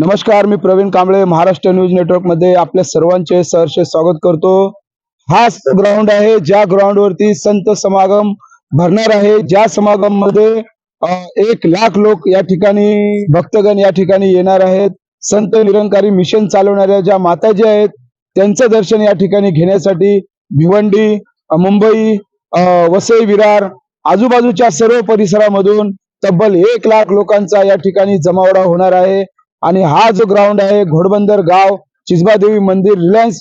नमस्कार मी प्रवीण कांबळे महाराष्ट्र न्यूज नेटवर्कमध्ये आपल्या सर्वांचे सहर्ष स्वागत करतो. हाच ग्राउंड आहे ज्या ग्राउंड वरती संत समागम भरणार आहे. ज्या समागममध्ये एक लाख लोक या ठिकाणी भक्तगण या ठिकाणी येणार आहेत. संत निरंकारी मिशन चालवणाऱ्या ज्या माताजी आहेत त्यांचं दर्शन या ठिकाणी घेण्यासाठी भिवंडी मुंबई वसई विरार आजूबाजूच्या सर्व परिसरामधून तब्बल एक लाख लोकांचा या ठिकाणी जमावडा होणार आहे. आणि हा जो ग्राउंड आहे घोडबंदर गाव चिजबादेवी मंदिर रिलायन्स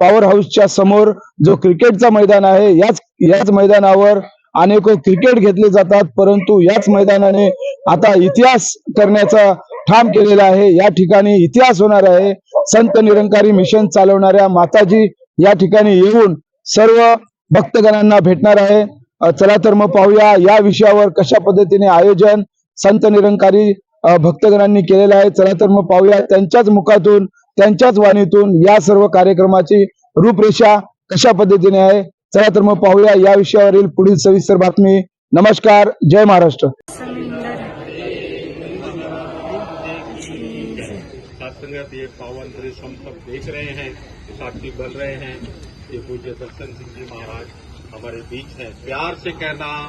पॉवर हाऊसच्या समोर जो क्रिकेटचा मैदान आहे याच याच मैदानावर अनेक क्रिकेट घेतले जातात परंतु याच मैदानाने आता इतिहास करण्याचा ठाम केलेला आहे. या ठिकाणी इतिहास होणार आहे. संत निरंकारी मिशन चालवणाऱ्या माताजी या ठिकाणी येऊन सर्व भक्तगणांना भेटणार आहे. चला तर मग पाहूया या विषयावर कशा पद्धतीने आयोजन संत निरंकारी भक्तगणांनी केलेला आहे. चला तर मग पाहूया त्यांच्याच मुखातून त्यांच्याच वाणीतून या सर्व कार्यक्रमाची रूपरेषा कशा पद्धतीने आहे. चला तर मग पाहूया या विषयावरील पुढील सविस्तर बातमी. नमस्कार. जय महाराष्ट्र. समुंदर ये पावन दृश्य हम सब देख रहे हैं साक्षी बन रहे हैं. ये पूज्य दर्शन सिंह जी महाराज हमारे बीच हैं. प्यार से कहना.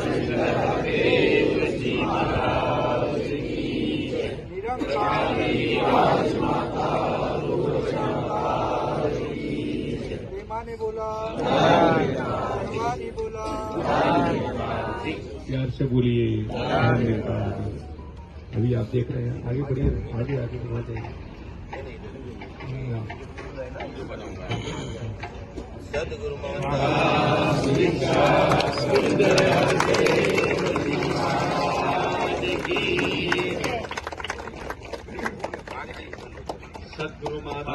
से बोलिए। अभी आप देख रहे हैं। आगे बढ़िए, आगे आगे बढ़ जाइए सदगुरु माता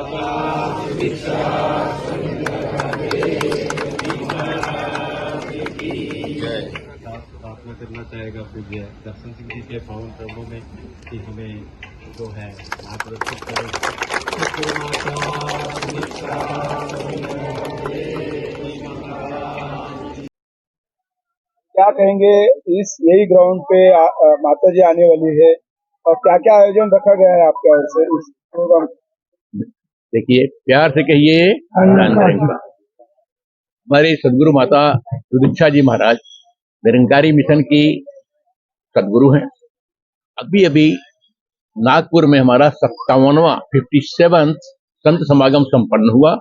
करना चाहेगा पूज्य दर्शन सिंह जी के पावन चरणों में कि हमें जो है मार्गदर्शित करें। क्या कहेंगे इस यही ग्राउंड पे माता जी आने वाली है और क्या क्या आयोजन रखा गया है आपके ओर से इस प्रोग्राम देखिए प्यार से कहिए हमारे सदगुरु माता सुदीक्षा जी महाराज निरंकारी मिशन की सदगुरु हैं। अभी अभी नागपुर में हमारा सत्तावनवा फिफ्टी सेवंथ संत समागम संपन्न हुआ।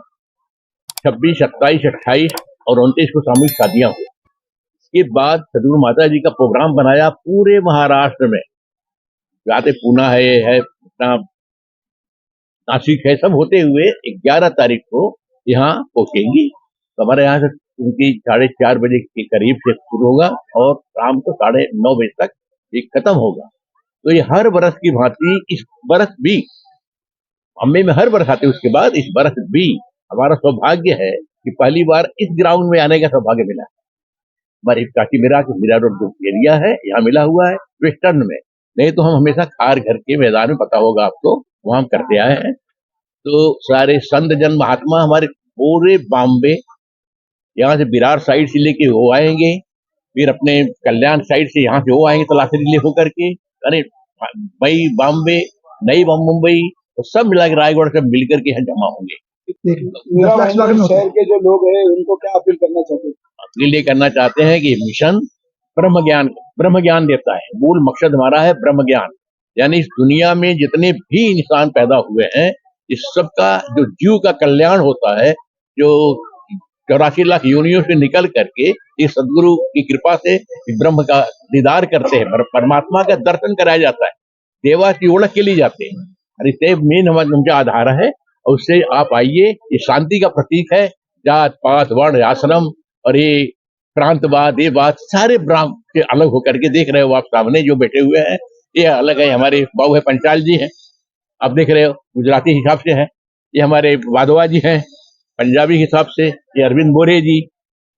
छब्बीस, सत्ताईस, अट्ठाईस और उनतीस को सामूहिक शादियाँ हुई। इसके बाद सदगुरु माता जी का प्रोग्राम बनाया पूरे महाराष्ट्र में। जाते पूना है है नासिक है, सब होते हुए 11 तारीख को यहाँ पहुंचेंगी। तो हमारे यहाँ से उनकी साढ़े चार बजे के करीब से शुरू होगा और शाम को साढ़े नौ बजे तक ये खत्म होगा। तो ये हर बरस की भांति, इस बरस भी, अम्मे में हर बरस आते उसके बाद इस बरस भी हमारा सौभाग्य है कि पहली बार इस ग्राउंड में आने का सौभाग्य मिला। हमारे काशी मेरा मीरा रोड जो एरिया है, यहाँ मिला हुआ है वेस्टर्न में। नहीं तो हम हमेशा खार घर के मैदान में, पता होगा आपको, वहाँ करते आए हैं। तो सारे संत जन महात्मा हमारे पूरे बॉम्बे यहाँ से बिरार साइड से लेके वो आएँगे फिर अपने कल्याण साइड से यहाँ से वो आएँगे तलाशी ले होकर के अरे मई बॉम्बे नई मुंबई तो सब मिला के रायगढ़ से मिलकर के यहाँ जमा होंगे। शहर के जो लोग हैं उनको क्या अपील करना चाहते हैं? अपने लिए करना चाहते हैं कि मिशन ब्रह्म ज्ञान ब्रह्म ज्ञान देता है। मूल मकसद हमारा है ब्रह्म ज्ञान। यानी इस दुनिया में जितने भी इंसान पैदा हुए हैं इस सबका जो जीव का कल्याण होता है जो चौरासी लाख योनियों से निकल करके इस सदगुरु की कृपा से ब्रह्म का दीदार करते हैं परमात्मा का दर्शन कराया जाता है। देवा की ओळख के लिए जाते हैं। और इससे मेन हमारे उनका आधार है, और उससे आप आइए, ये शांति का प्रतीक है। जात, पात, वर्ण, आश्रम और ये प्रांतवाद, ये बात सारे ब्राह्म के अलग होकर के देख रहे हो आप सामने जो बैठे हुए हैं। ये अलग है, हमारे बाबू है, पंचाल जी हैं। आप देख रहे हो, गुजराती हिसाब से है। ये हमारे वाधवा जी हैं। पंजाबी हिसाब से, ये अरविंद बोरे जी,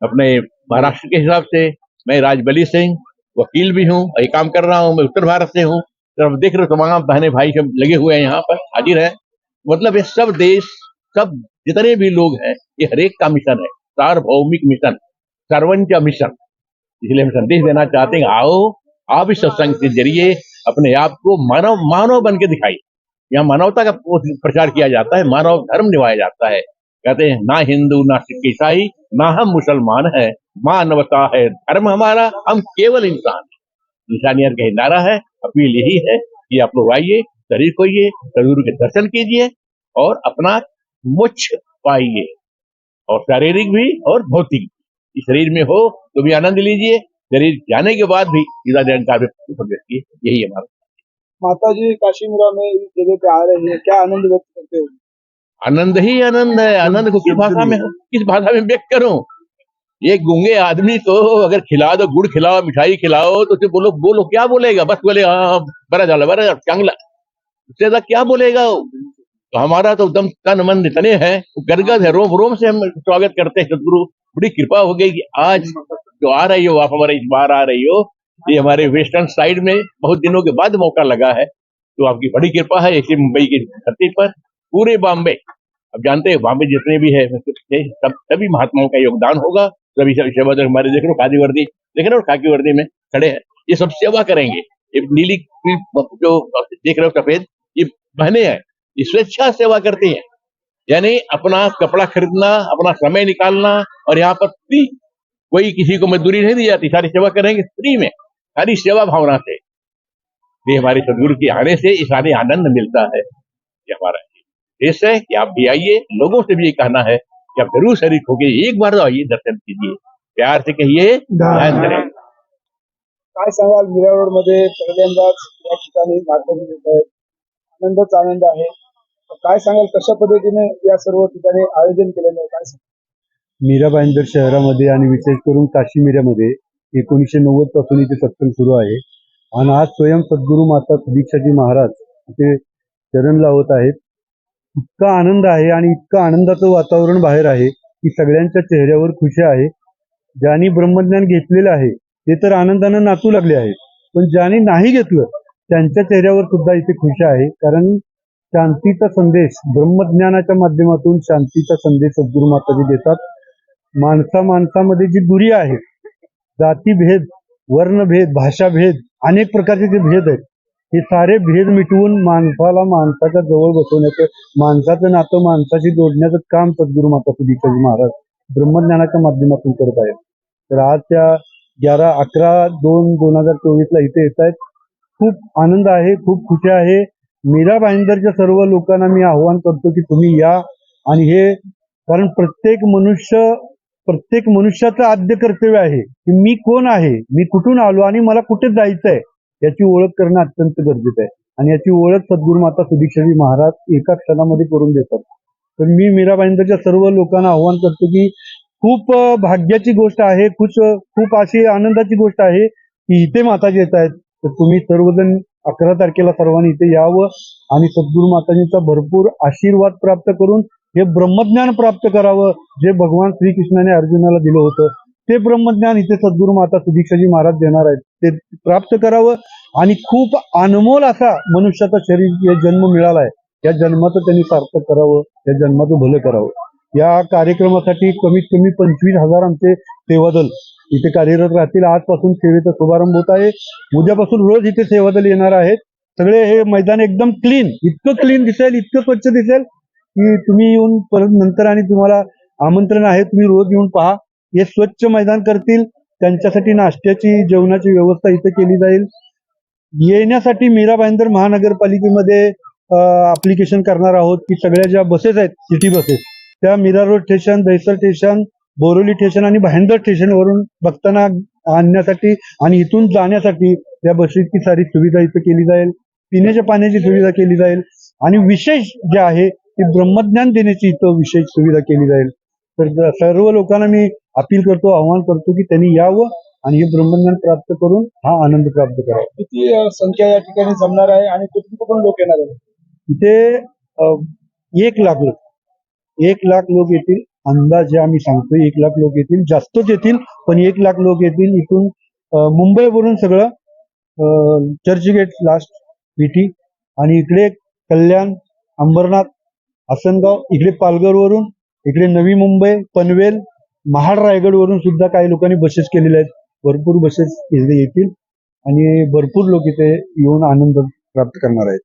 अपने महाराष्ट्र के हिसाब से, मैं राजबली सिंह, वकील भी हूँ ये काम कर रहा हूँ, मैं उत्तर भारत से हूँ। तो देख रहे हो, तमाम बहने भाई सब लगे हुए हैं यहाँ पर, हाजिर है। मतलब ये सब देश, सब जितने भी लोग हैं, ये हरेक का मिशन है। सार्वभौमिक मिशन सर्वंच मिशन। इसलिए हम संदेश देना चाहते हैं आओ, आप इस सत्संग के ज़रिए अपने आप को मानव मानव बन के दिखाइए। यहाँ मानवता का प्रचार किया जाता है, मानव धर्म निभाया जाता है। कहते हैं, ना हिंदू, ना सिख ईसाई, ना हम मुसलमान है मानवता है, धर्म हमारा, हम केवल इंसान हैं। इंसानियत का नारा है, अपील यही है कि आप लोग आइए, शरीर खोइए सदगुरु के दर्शन कीजिए और अपना मोक्ष पाइए और शारीरिक भी और भौतिक भी। शरीर में हो तो भी आनंद लीजिए, शरीर जाने के बाद भी निरंकार में यही हमारा माता जी, काशीमुरा में इस जगह पे आ रहे हैं, क्या आनंद व्यक्त करते हो आनंद ही आनंद है, आनंद को किस भाषा में, किस भाषा में व्यक्त करूँ? एक गूँगे आदमी को अगर खिला दो, गुड़ खिलाओ, मिठाई खिलाओ तो उसे बोलो बोलो, क्या बोलेगा? बस बोले हाँ बरा जाला बरा चांगला। उससे क्या बोलेगा? तो हमारा तो एकदम तन मन इतने हैं गदगद है, रोम रोम से हम स्वागत करते हैं, सदगुरु। बड़ी कृपा हो गई कि आज जो आ रही हो, आप हमारे इस बार आ रही हो, ये हमारे वेस्टर्न साइड में बहुत दिनों के बाद मौका लगा है। तो आपकी बड़ी कृपा है ऐसे मुंबई की धरती पर। पूरे बॉम्बे। अब जानते हैं, बॉम्बे जितने भी है सब सभी महात्माओं का योगदान होगा। सेवा दल हमारे देख रहे हो खादी वर्दी, देख रहे हो खाकी वर्दी में खड़े हैं। ये सब सेवा करेंगे। ये नीली जो देख रहे हो, सफ़ेद, ये बहने हैं, ये स्वेच्छा सेवा करती हैं। यानी अपना कपड़ा खरीदना, अपना समय निकालना, और यहाँ पर फ्री, कोई किसी को मजदूरी नहीं दी जाती, सारी सेवा करेंगे फ्री में। सारी सेवा भावना से। ये हमारे सदगुरु के आने से ये सारे आनंद मिलता है। ये हमारा देश है कि आप भी आइए लोगों से भी ये कहना है कि आप ज़रूर शरीर होके एक बार तो आइए दर्शन कीजिए। प्यार से कहिए ध्यान करें। काय सांगाल मीरा रोड मध्ये पहिल्यांदाच या ठिकाणी मार्केट येत आहे आनंदच आनंद आहे। काय सांगाल कशा पद्धतीने या सर्व ठिकाणी आयोजन केलेलं आहे? काय सांगाल? मीरा भाईंदर शहरामध्ये आणि विशेष करून काशी मीरामध्ये एकोणीसशे नव्वद पासून इथे सत्संग सुरू आहे. आणि आज स्वयं सद्गुरू माता दीक्षाजी महाराज इथे चरण लावत आहेत. इतका आनंद आहे आणि इतकं आनंदाचं वातावरण बाहेर आहे की सगळ्यांच्या चेहऱ्यावर खुशी आहे. ज्यांनी ब्रह्मज्ञान घेतलेलं आहे ते तर आनंदानं नाचू लागले आहे पण ज्यांनी नाही घेतलं त्यांच्या चेहऱ्यावर सुद्धा इथे खुशी आहे. कारण शांतीचा संदेश ब्रह्मज्ञानाच्या माध्यमातून शांतीचा संदेश सद्गुरु माताजी देतात. माणसा माणसामध्ये जी दुरी आहे जातीभेद वर्णभेद भाषाभेद अनेक प्रकारचे जे भेद आहेत हे सारे भेद मिटवून माणसाला माणसाच्या जवळ बसवण्याचं माणसाचं नातं माणसाशी जोडण्याचं काम सद्गुरू माता सुदीक्षाजी महाराज ब्रह्मज्ञानाच्या माध्यमातून करत आहेत. तर आज त्या ग्यारा अकरा दोन दोन हजार चोवीस ला इथे येत आहेत. खूप आनंद आहे खूप खुशी आहे. मीरा भाईंदरच्या सर्व लोकांना मी आव्हान करतो की तुम्ही या आणि हे कारण प्रत्येक मनुष्य प्रत्येक मनुष्याचं आद्य कर्तव्य आहे की मी कोण आहे मी कुठून आलो आणि मला कुठे जायचं आहे याची ओळख करणं अत्यंत गरजेचं आहे. आणि याची ओळख सद्गुरू माता सुदीक्षाजी महाराज एका क्षणामध्ये करून देतात. तर मी मीराबाईंदरच्या सर्व लोकांना आव्हान करतो की खूप भाग्याची गोष्ट आहे खूप खूप अशी आनंदाची गोष्ट आहे की इथे माताजी येत आहेत. तर तुम्ही सर्वजण अकरा तारखेला सर्वांनी इथे यावं आणि सद्गुरू माताजींचा भरपूर आशीर्वाद प्राप्त करून हे ब्रह्मज्ञान प्राप्त करावं जे भगवान श्रीकृष्णाने अर्जुनाला दिलं होतं. ते ब्रह्मज्ञान इथे सद्गुरु माता सुदीक्षाजी महाराज देणार आहेत. ते प्राप्त करावं आणि खूप अनमोल असा मनुष्याचा शरीर या जन्म मिळाला आहे. या जन्माचं त्यांनी सार्थक करावं या जन्माचं भलं करावं. या कार्यक्रमासाठी कमीत कमी पंचवीस हजार आमचे सेवादल इथे कार्यरत राहतील. आजपासून सेवेचा शुभारंभ होत आहे. उद्यापासून रोज इथे सेवादल येणार आहेत. सगळे हे मैदान एकदम क्लीन इतकं क्लीन दिसेल इतकं स्वच्छ दिसेल की तुम्ही येऊन परत नंतर आणि तुम्हाला आमंत्रण आहे तुम्ही रोज येऊन पहा. हे स्वच्छ मैदान करतील त्यांच्यासाठी नाश्त्याची जेवणाची व्यवस्था इथे केली जाईल. येण्यासाठी मीरा भाईंदर महानगरपालिकेमध्ये अप्लिकेशन करणार आहोत. की सगळ्या ज्या बसेस आहेत सिटी बसेस त्या Mira road station Dahisar station Borivali station आणि भाईंदर स्टेशनवरून बघताना आणण्यासाठी आणि इथून जाण्यासाठी या बसेसची सारी सुविधा इथं केली जाईल. पिण्याच्या पाण्याची सुविधा केली जाईल. आणि विशेष जे आहे ती ब्रह्मज्ञान देण्याची इथं विशेष सुविधा केली जाईल. तर सर्व लोकांना मी अपील करतो आव्हान करतो की त्यांनी यावं आणि हे ब्रह्मज्ञान प्राप्त करून हा आनंद प्राप्त करावा किती संख्या या ठिकाणी जमणार आहे आणि कुठून कुठून लोक येणार आहेत? इथे एक लाख लोक. एक लाख लोक येतील अंदाजे आम्ही सांगतो एक लाख लोक येतील जास्तच येतील पण एक लाख लोक येतील इथून मुंबईवरून सगळं चर्चगेट लास्ट विटी आणि इकडे कल्याण अंबरनाथ आसनगाव इकडे पालघरवरून इकडे नवी मुंबई पनवेल महाड रायगडवरून सुद्धा काही लोकांनी बसेस केलेल्या आहेत. भरपूर बसेस इथे येतील. आणि भरपूर लोक इथे येऊन आनंद प्राप्त करणार आहेत.